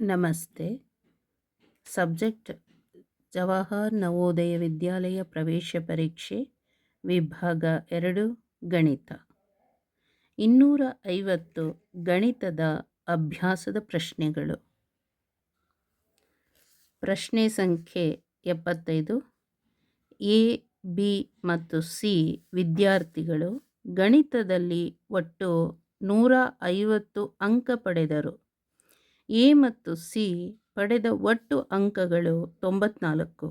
ನಮಸ್ತೆ. ಸಬ್ಜೆಕ್ಟ್ ಜವಾಹರ್ ನವೋದಯ ವಿದ್ಯಾಲಯ ಪ್ರವೇಶ ಪರೀಕ್ಷೆ ವಿಭಾಗ ಎರಡು ಗಣಿತ. ಇನ್ನೂರ ಐವತ್ತು ಗಣಿತದ ಅಭ್ಯಾಸದ ಪ್ರಶ್ನೆಗಳು. ಪ್ರಶ್ನೆ ಸಂಖ್ಯೆ ಎಪ್ಪತ್ತೈದು. ಎ, ಬಿ ಮತ್ತು ಸಿ ವಿದ್ಯಾರ್ಥಿಗಳು ಗಣಿತದಲ್ಲಿ ಒಟ್ಟು ನೂರ ಐವತ್ತು ಅಂಕ ಪಡೆದರು. ಎ ಮತ್ತು ಸಿ ಪಡೆದ ಒಟ್ಟು ಅಂಕಗಳು ತೊಂಬತ್ನಾಲ್ಕು.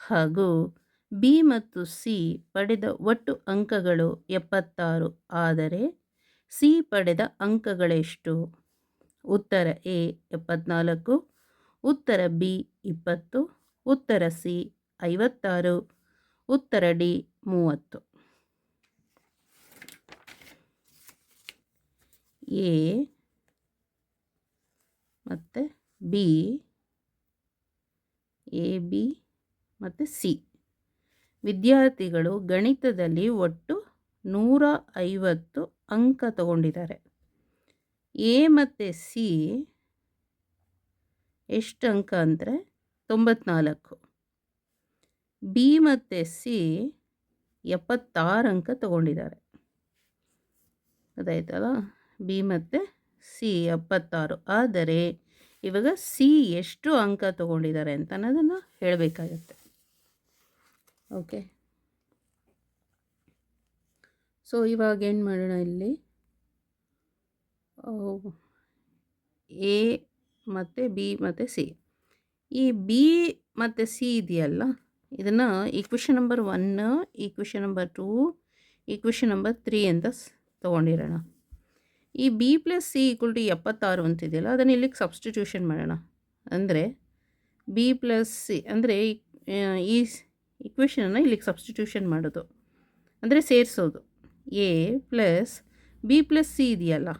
ಹಾಗೂ ಬಿ ಮತ್ತು ಸಿ ಪಡೆದ ಒಟ್ಟು ಅಂಕಗಳು ಎಪ್ಪತ್ತಾರು. ಆದರೆ ಸಿ ಪಡೆದ ಅಂಕಗಳೆಷ್ಟು? ಉತ್ತರ ಎ ಎಪ್ಪತ್ನಾಲ್ಕು, ಉತ್ತರ ಬಿ ಇಪ್ಪತ್ತು, ಉತ್ತರ ಸಿ ಐವತ್ತಾರು, ಉತ್ತರ ಡಿ ಮೂವತ್ತು. ಎ ಮತ್ತು ಬಿ ಎ ಬಿ ಮತ್ತು ಸಿ ವಿದ್ಯಾರ್ಥಿಗಳು ಗಣಿತದಲ್ಲಿ ಒಟ್ಟು ನೂರ ಐವತ್ತು ಅಂಕ ತಗೊಂಡಿದ್ದಾರೆ. ಎ ಮತ್ತು ಸಿ ಎಷ್ಟು ಅಂಕ ಅಂದರೆ ತೊಂಬತ್ನಾಲ್ಕು. ಬಿ ಮತ್ತು ಸಿ ಎಪ್ಪತ್ತಾರು ಅಂಕ ತಗೊಂಡಿದ್ದಾರೆ. ಅದಾಯ್ತಲ್ಲ? ಬಿ ಮತ್ತು ಸಿ ಎಪ್ಪತ್ತಾರು. ಆದರೆ ಇವಾಗ ಸಿ ಎಷ್ಟು ಅಂಕ ತಗೊಂಡಿದ್ದಾರೆ ಅಂತ ಅನ್ನೋದನ್ನು ಹೇಳಬೇಕಾಗತ್ತೆ. ಓಕೆ? ಸೊ, ಇವಾಗ ಏನು ಮಾಡೋಣ ಇಲ್ಲಿ? ಎ ಮತ್ತು ಬಿ ಮತ್ತು ಸಿ. ಈ ಬಿ ಮತ್ತು ಸಿ ಇದೆಯಲ್ಲ, ಇದನ್ನು equation number one equation number two equation number three ಅಂತ ತೊಗೊಂಡಿರೋಣ. ಈ B plus C equal to ಎಪ್ಪತ್ತಾರು ಅಂತಿದೆಯಲ್ಲ, ಅದನ್ನು ಇಲ್ಲಿಗೆ ಸಬ್ಸ್ಟಿಟ್ಯೂಷನ್ ಮಾಡೋಣ. ಅಂದರೆ ಬಿ ಪ್ಲಸ್ ಸಿ ಅಂದರೆ ಈ ಇಕ್ವೇಷನನ್ನು ಇಲ್ಲಿಗೆ ಸಬ್ಸ್ಟಿಟ್ಯೂಷನ್ ಮಾಡೋದು. ಅಂದರೆ ಸೇರಿಸೋದು. A plus B plus C ಇದೆಯಲ್ಲ,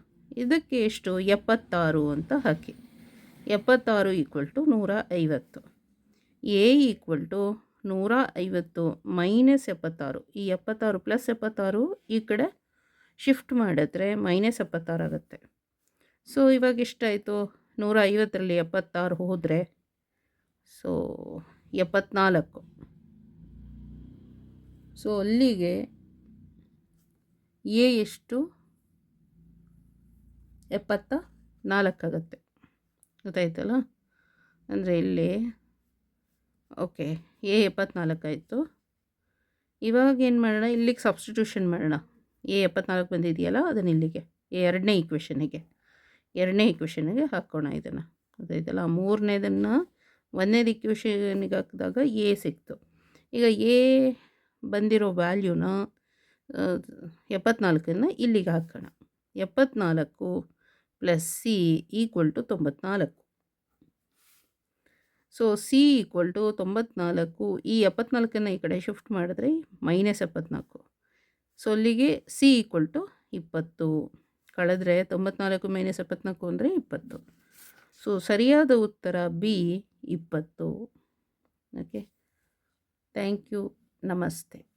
ಇದಕ್ಕೆ ಎಷ್ಟು? ಎಪ್ಪತ್ತಾರು ಅಂತ ಹಾಕಿ. ಎಪ್ಪತ್ತಾರು ಈಕ್ವಲ್ ಟು ನೂರ ಐವತ್ತು. ಎ ಈಕ್ವಲ್ ಟು ನೂರ ಐವತ್ತು ಮೈನಸ್ ಎಪ್ಪತ್ತಾರು. ಈ ಎಪ್ಪತ್ತಾರು ಪ್ಲಸ್ ಎಪ್ಪತ್ತಾರು ಈ ಕಡೆ ಶಿಫ್ಟ್ ಮಾಡಿದ್ರೆ ಮೈನಸ್ ಎಪ್ಪತ್ತಾರು ಆಗುತ್ತೆ. ಸೊ ಇವಾಗ ಎಷ್ಟಾಯಿತು? ನೂರ ಐವತ್ತರಲ್ಲಿ ಎಪ್ಪತ್ತಾರು ಹೋದರೆ ಸೊ ಎಪ್ಪತ್ನಾಲ್ಕು. ಸೊ ಅಲ್ಲಿಗೆ ಎ ಎಷ್ಟು? ಎಪ್ಪತ್ತ ನಾಲ್ಕಾಗತ್ತೆ ಗೊತ್ತಾಯ್ತಲ್ಲ? ಅಂದರೆ ಇಲ್ಲಿ ಓಕೆ ಎ ಎಪ್ಪತ್ನಾಲ್ಕು ಆಯಿತು. ಇವಾಗ ಏನು ಮಾಡೋಣ? ಇಲ್ಲಿಗೆ ಸಬ್ಸ್ಟಿಟ್ಯೂಷನ್ ಮಾಡೋಣ. ಎ ಎಪ್ಪತ್ನಾಲ್ಕು ಬಂದಿದೆಯಲ್ಲ, ಅದನ್ನು ಇಲ್ಲಿಗೆ, ಎರಡನೇ ಇಕ್ವೇಷನಿಗೆ ಎರಡನೇ ಇಕ್ವೇಷನಿಗೆ ಹಾಕೋಣ ಇದನ್ನು. ಗೊತ್ತಾಯ್ತಲ್ಲ ಮೂರನೇದನ್ನು ಒಂದನೇದು ಇಕ್ವೇಷನಿಗೆ ಹಾಕಿದಾಗ ಎ ಸಿಕ್ತು. ಈಗ ಎ ಬಂದಿರೋ ವ್ಯಾಲ್ಯೂನ ಎಪ್ಪತ್ನಾಲ್ಕನ್ನು ಇಲ್ಲಿಗೆ ಹಾಕೋಣ. ಎಪ್ಪತ್ನಾಲ್ಕು ಪ್ಲಸ್ ಸಿ ಈಕ್ವಲ್ ಟು ತೊಂಬತ್ನಾಲ್ಕು. ಸೊ ಸಿ ಈಕ್ವಲ್ ಟು ತೊಂಬತ್ನಾಲ್ಕು, ಈ ಎಪ್ಪತ್ನಾಲ್ಕನ್ನು ಈ ಕಡೆ ಶಿಫ್ಟ್ ಮಾಡಿದ್ರೆ ಮೈನಸ್ ಎಪ್ಪತ್ನಾಲ್ಕು. ಸೊ, ಅಲ್ಲಿಗೆ ಸಿ ಈಕ್ವಲ್ ಟು ಇಪ್ಪತ್ತು. ಕಳೆದ್ರೆ ತೊಂಬತ್ನಾಲ್ಕು ಮೈನಸ್ ಎಪ್ಪತ್ನಾಲ್ಕು ಅಂದರೆ ಇಪ್ಪತ್ತು. ಸೊ ಸರಿಯಾದ ಉತ್ತರ ಬಿ ಇಪ್ಪತ್ತು. ಓಕೆ ಥ್ಯಾಂಕ್ ಯು ನಮಸ್ತೆ.